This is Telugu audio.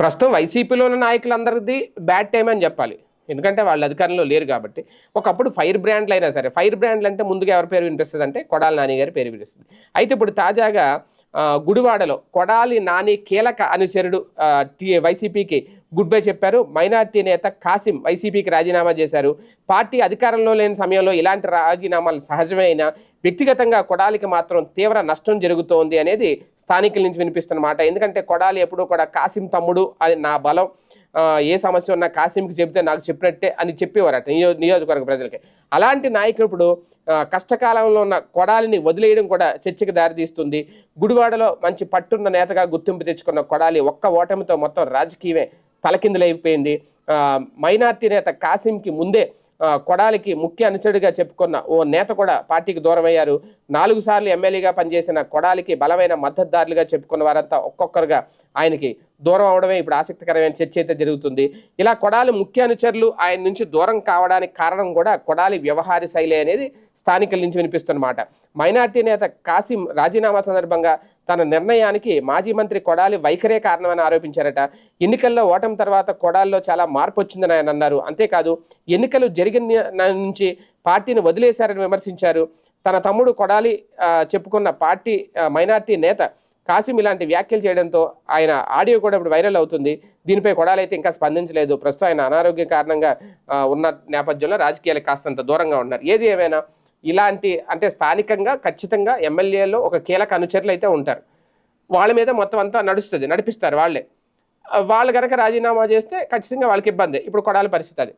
ప్రస్తుతం వైసీపీలో ఉన్న నాయకులందరిది బ్యాడ్ టైం అని చెప్పాలి. ఎందుకంటే వాళ్ళు అధికారంలో లేరు కాబట్టి. ఒకప్పుడు ఫైర్ బ్రాండ్లు అయినా సరే ఫైర్ బ్రాండ్లు అంటే ముందుగా ఎవరి పేరు వినిపిస్తుంది అంటే కొడాలి నాని గారి పేరు వినిపిస్తుంది. అయితే ఇప్పుడు తాజాగా గుడివాడలో కొడాలి నాని కీలక అనుచరుడు వైసీపీకి గుడ్ బై చెప్పారు. మైనార్టీ నేత కాసిం వైసీపీకి రాజీనామా చేశారు. పార్టీ అధికారంలో లేని సమయంలో ఇలాంటి రాజీనామాలు సహజమైన వ్యక్తిగతంగా కొడాలికి మాత్రం తీవ్ర నష్టం జరుగుతోంది అనేది స్థానికుల నుంచి వినిపిస్తున్న మాట. ఎందుకంటే కొడాలి ఎప్పుడూ కూడా కాసిం తమ్ముడు అది నా బలం. ఏ సమస్య ఉన్నా కాసింకి చెబితే నాకు చెప్పినట్టే అని చెప్పేవారట నియో నియోజకవర్గ ప్రజలకి. అలాంటి నాయకుడు ఇప్పుడు కష్టకాలంలో ఉన్న కొడాలిని వదిలేయడం కూడా చర్చకు దారితీస్తుంది. గుడివాడలో మంచి పట్టున్న నేతగా గుర్తింపు తెచ్చుకున్న కొడాలి ఒక్క ఓటమితో మొత్తం రాజకీయమే తలకిందులైపోయింది. మైనార్టీ నేత కాసింకి ముందే కొడాలికి ముఖ్య అనుచరుడిగా చెప్పుకున్న ఓ నేత కూడా పార్టీకి దూరం అయ్యారు నాలుగు సార్లు ఎమ్మెల్యేగా పనిచేసిన కొడాలికి బలమైన మద్దతుదారులుగా చెప్పుకున్న వారంతా ఒక్కొక్కరుగా ఆయనకి దూరం అవడమే ఇప్పుడు ఆసక్తికరమైన చర్చ అయితే జరుగుతుంది. ఇలా కొడాలి ముఖ్య అనుచరులు ఆయన నుంచి దూరం కావడానికి కారణం కూడా కొడాలి వ్యవహార శైలి అనేది స్థానికుల నుంచి వినిపిస్తున్నమాట మైనార్టీ నేత కాసిం రాజీనామా సందర్భంగా తన నిర్ణయానికి మాజీ మంత్రి కొడాలి వైఖరే కారణమని ఆరోపించారట. ఎన్నికల్లో ఓటమి తర్వాత కొడాలిలో చాలా మార్పు వచ్చిందని ఆయన అన్నారు. అంతేకాదు ఎన్నికలు జరిగిన నుంచి పార్టీని వదిలేశారని విమర్శించారు. తన తమ్ముడు కొడాలి చెప్పుకున్న పార్టీ మైనార్టీ నేత కాసిం ఇలాంటి వ్యాఖ్యలు చేయడంతో ఆయన ఆడియో కూడా ఇప్పుడు వైరల్ అవుతుంది. దీనిపై కొడాలి అయితే ఇంకా స్పందించలేదు. ప్రస్తుతం ఆయన అనారోగ్య కారణంగా ఉన్న నేపథ్యంలో రాజకీయాలకు కాస్తంత దూరంగా ఉన్నారు. ఏది ఏమైనా ఇలాంటి అంటే స్థానికంగా ఖచ్చితంగా ఎమ్మెల్యేలో ఒక కీలక అనుచరులు అయితే ఉంటారు. వాళ్ళ మీద మొత్తం అంతా నడుస్తుంది నడిపిస్తారు వాళ్ళే. వాళ్ళు కనుక రాజీనామా చేస్తే ఖచ్చితంగా వాళ్ళకి ఇబ్బంది. ఇప్పుడు కొడాలి పరిస్థితి అది.